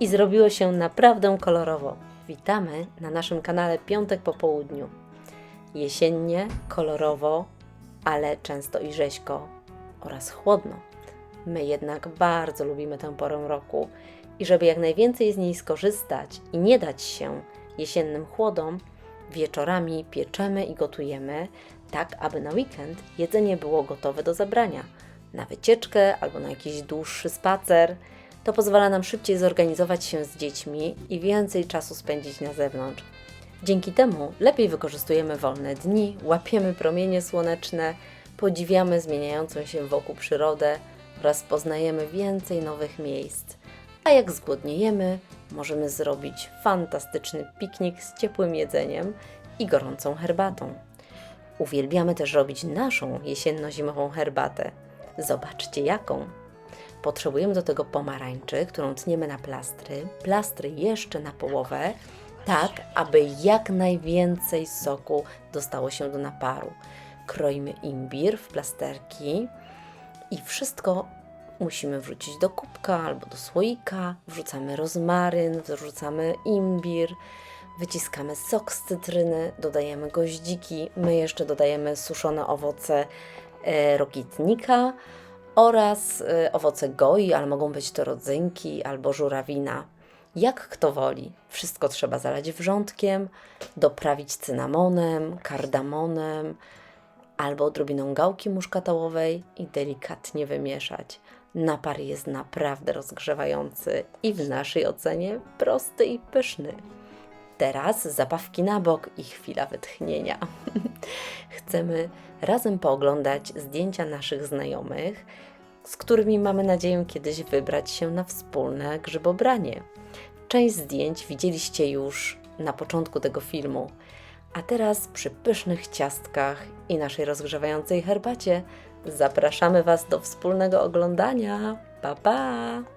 i zrobiło się naprawdę kolorowo. Witamy na naszym kanale Piątek po południu. Jesiennie, kolorowo, ale często i rzeźko oraz chłodno. My jednak bardzo lubimy tę porę roku i żeby jak najwięcej z niej skorzystać i nie dać się jesiennym chłodom, wieczorami pieczemy i gotujemy tak, aby na weekend jedzenie było gotowe do zabrania. Na wycieczkę albo na jakiś dłuższy spacer. To pozwala nam szybciej zorganizować się z dziećmi i więcej czasu spędzić na zewnątrz. Dzięki temu lepiej wykorzystujemy wolne dni, łapiemy promienie słoneczne, podziwiamy zmieniającą się wokół przyrodę oraz poznajemy więcej nowych miejsc. A jak zgłodniejemy, możemy zrobić fantastyczny piknik z ciepłym jedzeniem i gorącą herbatą. Uwielbiamy też robić naszą jesienno-zimową herbatę. Zobaczcie jaką! Potrzebujemy do tego pomarańczy, którą tniemy na plastry, plastry jeszcze na połowę, tak aby jak najwięcej soku dostało się do naparu. Kroimy imbir w plasterki i wszystko musimy wrzucić do kubka albo do słoika. Wrzucamy rozmaryn, wrzucamy imbir, wyciskamy sok z cytryny, dodajemy goździki, my jeszcze dodajemy suszone owoce e, rokitnika oraz e, owoce goi, ale mogą być to rodzynki albo żurawina. Jak kto woli. Wszystko trzeba zalać wrzątkiem, doprawić cynamonem, kardamonem albo odrobiną gałki muszkatałowej i delikatnie wymieszać. Napar jest naprawdę rozgrzewający i w naszej ocenie prosty i pyszny. Teraz zabawki na bok i chwila wytchnienia. Chcemy razem pooglądać zdjęcia naszych znajomych, z którymi mamy nadzieję kiedyś wybrać się na wspólne grzybobranie. Część zdjęć widzieliście już na początku tego filmu, a teraz przy pysznych ciastkach i naszej rozgrzewającej herbacie zapraszamy Was do wspólnego oglądania. Pa pa!